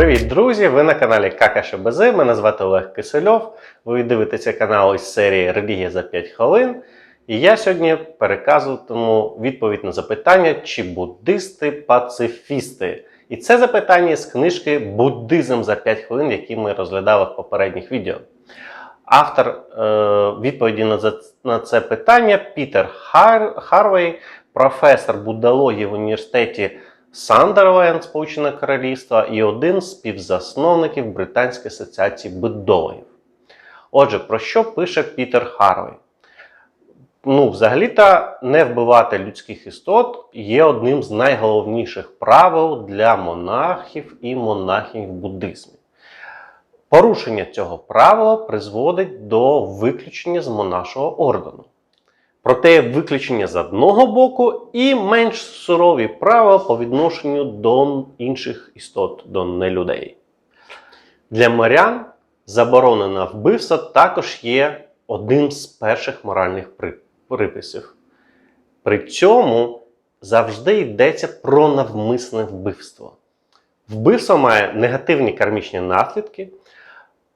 Привіт, друзі! Ви на каналі ККШБЗ. Мене звати Олег Кисельов. Ви дивитеся канал із серії Релігія за 5 хвилин. І я сьогодні переказуватиму відповідь на запитання, чи буддисти пацифісти. І це запитання з книжки Буддизм за 5 хвилин, які ми розглядали в попередніх відео. Автор е, відповіді на, на це питання Пітер Хар, Харвей, професор буддології в університеті Сандерленд, Сполучене Королівство, і один з співзасновників Британської асоціації буддологів. Отже, про що пише Пітер Харвей? Ну, взагалі-то не вбивати людських істот є одним з найголовніших правил для монахів і монахинь в буддизмі. Порушення цього правила призводить до виключення з монашого ордену. Проте виключення з одного боку і менш сурові правила по відношенню до інших істот, до нелюдей. Для морян заборона на вбивство також є одним з перших моральних приписів. При цьому завжди йдеться про навмисне вбивство. Вбивство має негативні кармічні наслідки,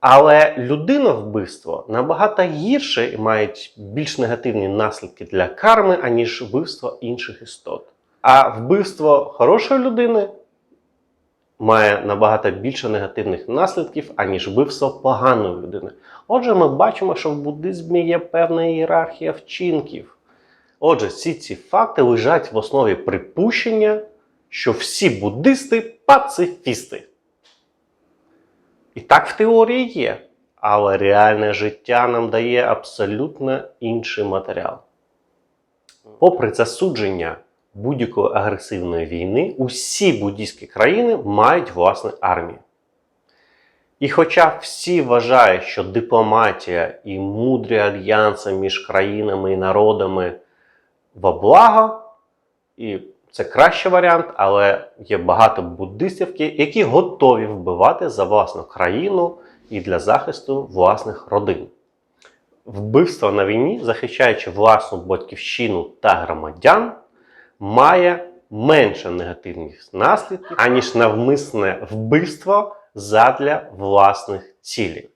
але людиновбивство набагато гірше і мають більш негативні наслідки для карми, аніж вбивство інших істот. А вбивство хорошої людини має набагато більше негативних наслідків, аніж вбивство поганої людини. Отже, ми бачимо, що в буддизмі є певна ієрархія вчинків. Отже, всі ці факти лежать в основі припущення, що всі буддисти пацифісти. І так в теорії є. Але реальне життя нам дає абсолютно інший матеріал. Попри засудження будь-якої агресивної війни, усі буддійські країни мають власну армію. І хоча всі вважають, що дипломатія і мудрі альянси між країнами і народами во благо, і це кращий варіант, але є багато буддистів, які готові вбивати за власну країну і для захисту власних родин. Вбивство на війні, захищаючи власну батьківщину та громадян, має менше негативних наслідків, аніж навмисне вбивство задля власних цілей.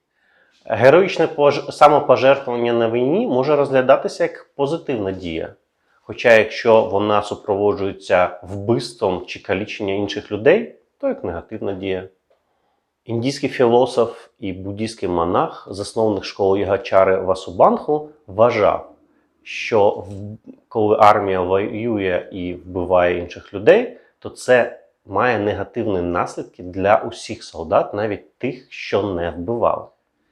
Героїчне самопожертвування на війні може розглядатися як позитивна дія. Хоча, якщо вона супроводжується вбивством чи каліченням інших людей, то як негативна дія. Індійський філософ і буддійський монах, засновник школи Ягачари Васубанху, вважав, що коли армія воює і вбиває інших людей, то це має негативні наслідки для усіх солдат, навіть тих, що не вбивали.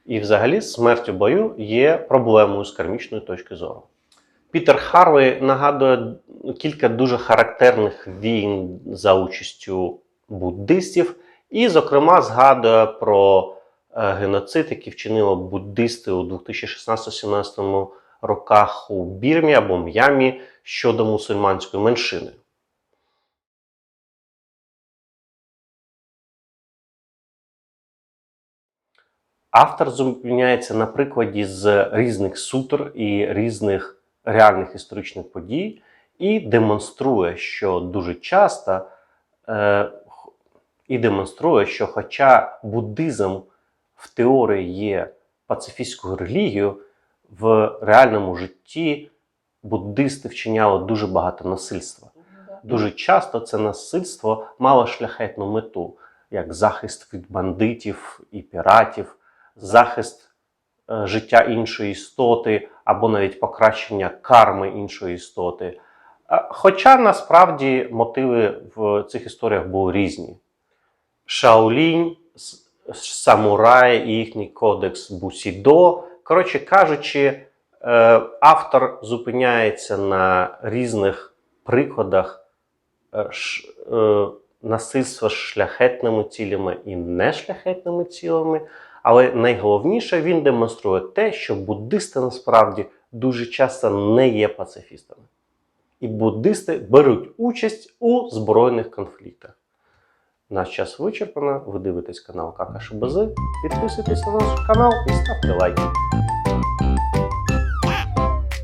І взагалі смерть у бою є проблемою з кармічної точки зору. Пітер Харвей нагадує кілька дуже характерних війн за участю буддистів, і, зокрема, згадує про е, геноцид, який вчинили буддисти у 2016-17 роках у Бірмі або М'ямі щодо мусульманської меншини. Автор зупиняється на прикладі з різних сутр і різних реальних історичних подій і демонструє, що дуже часто е, і демонструє, що хоча буддизм в теорії є пацифістською релігією, в реальному житті буддисти вчиняли дуже багато насильства. Дуже часто це насильство мало шляхетну мету, як захист від бандитів і піратів, захист життя іншої істоти або навіть покращення карми іншої істоти. Хоча насправді мотиви в цих історіях були різні. Шаолінь, с- самураї і їхній кодекс Бусідо. Коротше кажучи, е, автор зупиняється на різних прикладах е, е, насильства шляхетними цілями і нешляхетними цілями. Але найголовніше він демонструє те, що буддисти насправді дуже часто не є пацифістами. І буддисти беруть участь у збройних конфліктах. Наш час вичерпано. Ви дивитесь канал ККШБЗ. Підписуйтесь на наш канал і ставте лайки.